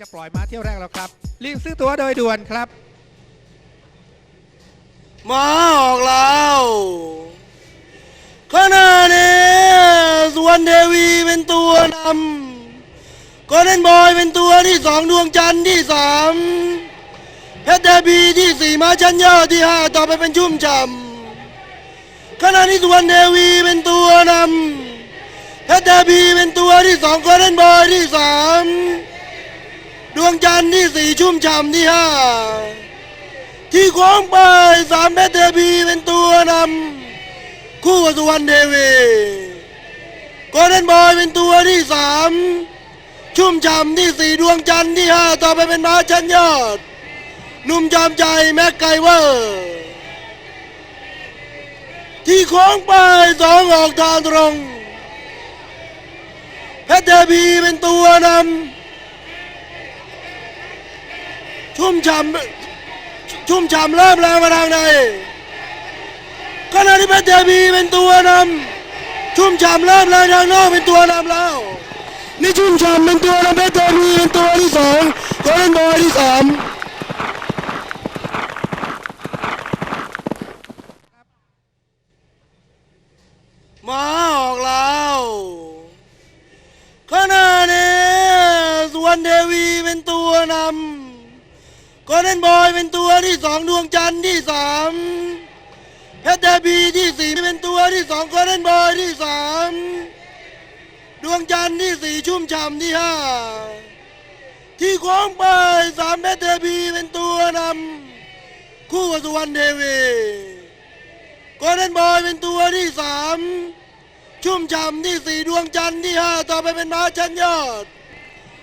จะปล่อยมาเที่ยวแรกแล้วครับ รีบซื้อตั๋วโดยด่วนครับ มาออกแล้วขณะนี้สวนเทวีเป็นตัวนำโกลเด้นบอยเป็นตัวที่สองดวงจันทร์ที่สามเพชรเดบีที่สี่มาชันยอดที่ห้าต่อไปเป็นชุ่มฉ่ำขณะนี้สวนเทวีเป็นตัวนำเพชรเดบีเป็นตัวที่สองโกลเด้นบอยที่สาม ดวงจันทร์ที่สี่ชุ่มฉ่ำที่ห้าที่โค้งไปสามเมตรเทพีเป็นตัวนำคู่กับสุวรรณเทวีโกลเด้นบอยเป็นตัวที่สามชุ่มฉ่ำที่สี่ดวงจันทร์ที่ห้าต่อไปเป็นม้าชั้นยอดหนุ่มจอมใจแม็กไกเวอร์ที่โค้งไปสองออกทางตรงเพชรเทพีเป็นตัวนำ ชุ่มฉ่ำชุ่มฉ่ำเริ่มแรงมาทางในขณะที่เพชรเทพีเป็นตัวนำชุ่มฉ่ำเริ่มแรงทางนอกเป็นตัวนำแล้วนี่ชุ่มฉ่ำเป็นตัวนำเพชรเทพีเป็นตัวที่สองโกลเด้นบอยที่สามมาออกแล้วขณะนี้สวนเทวีเป็นตัวนำ โกลเด้นบอยเป็นตัวที่สองดวงจันทร์ที่สามเพชรเดบีที่สี่เป็นตัวที่สองโกลเด้นบอยที่สามดวงจันทร์ที่สี่ชุ่มฉ่ำที่ห้าที่โค้งไปสามเพชรเดบีเป็นตัวนำคู่กับสุวรรณเทวีโกลเด้นบอยเป็นตัวที่สามชุ่มฉ่ำที่สี่ดวงจันทร์ที่ห้าต่อไปเป็นม้าชั้นยอด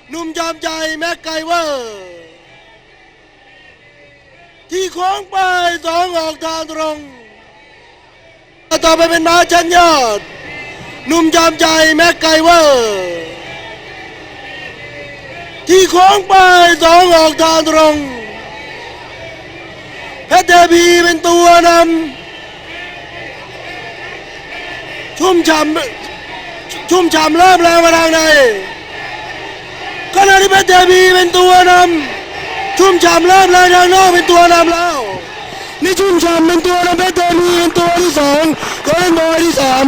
หนุ่มจอมใจแม็กไกเวอร์ ที่โค้งไปสองออกทางตรงต่อไปเป็นม้าชั้นยอดหนุ่มจอมใจแม็กไกเวอร์ ที่โค้งไปสองออกทางตรงเพชรเทพีเป็นตัวนำชุ่มฉ่ำชุ่มฉ่ำเริ่มแรงมาทางในขณะที่เพชรเทพีเป็นตัวนำ ชุ่มฉ่ำเลิศเลยทางนอกเป็นตัวนำแล้วนี่ชุ่มฉ่ำเป็นตัวนำเพชรเทพีเป็นตัวที่สองก็เด้นบอยที่สาม